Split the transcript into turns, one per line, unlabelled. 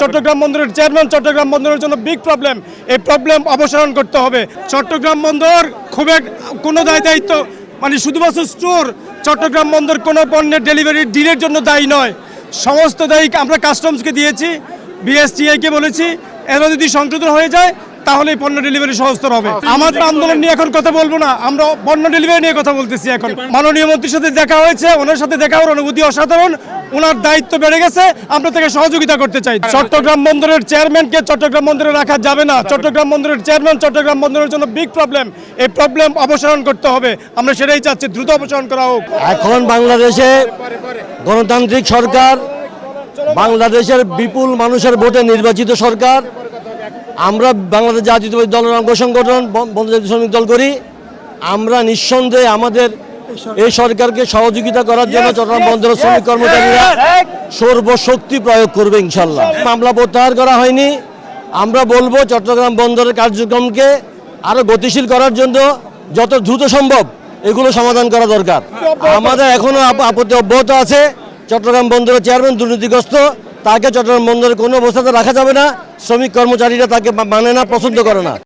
চট্টগ্রাম বন্দরের চেয়ারম্যান চট্টগ্রাম বন্দরের জন্য বিগ প্রবলেম এই প্রবলেম অপসারণ করতে হবে। চট্টগ্রাম বন্দর খুব এক কোনো দায় দায়িত্ব মানে শুধুমাত্র স্টোর চট্টগ্রাম বন্দর কোনো পণ্যের ডেলিভারি ডিলের জন্য দায়ী নয়। সমস্ত দায়ী আমরা কাস্টমসকে দিয়েছি বিএসটিআইকে বলেছি। এরা যদি সংশোধন হয়ে যায় তাহলে এই পণ্য ডেলিভারি সহজতর হবে। আমাদের আন্দোলন নিয়ে এখন কথা বলব না। আমরা পণ্য ডেলিভারি নিয়ে কথা বলতেছি এখন। মাননীয় মন্ত্রীর সাথে দেখা হয়েছে ওনার সাথে দেখা হওয়ার অনুভূতি অসাধারণ। ওনার দায়িত্ব বেড়ে গেছে, আমরা তাকে সহযোগিতা করতে চাই। চট্টগ্রাম বন্দরের চেয়ারম্যানকে চট্টগ্রাম বন্দরে রাখা যাবে না। চট্টগ্রাম বন্দরের চেয়ারম্যান, চট্টগ্রাম বন্দরের জন্য বিগ প্রবলেম এই প্রবলেম অপসারণ করতে হবে। আমরা সেটাই চাচ্ছি, দ্রুত অপসারণ করা হোক।
এখন বাংলাদেশে গণতান্ত্রিক সরকার, বাংলাদেশের বিপুল মানুষের ভোটে নির্বাচিত সরকার। আমরা বাংলাদেশ জাতীয়তাবাদী দলের অঙ্গ সংগঠন বন্ধু জাতীয় শ্রমিক দল করি। আমরা নিঃসন্দেহে আমাদের এই সরকারকে সহযোগিতা করার জন্য চট্টগ্রাম বন্দরের শ্রমিক কর্মচারীরা সর্বশক্তি প্রয়োগ করবে ইনশাল্লাহ। মামলা প্রত্যাহার করা হয়নি। আমরা বলব চট্টগ্রাম বন্দরের কার্যক্রমকে আরও গতিশীল করার জন্য যত দ্রুত সম্ভব এগুলো সমাধান করা দরকার। আমাদের এখনও আপ- আপত্তি অব্যাহত আছে। চট্টগ্রাম বন্দরের চেয়ারম্যান দুর্নীতিগ্রস্ত তাকে চট্টগ্রাম বন্দরে কোনো অবস্থাতে রাখা যাবে না। শ্রমিক কর্মচারীরা তাকে মানে না পছন্দ করে না।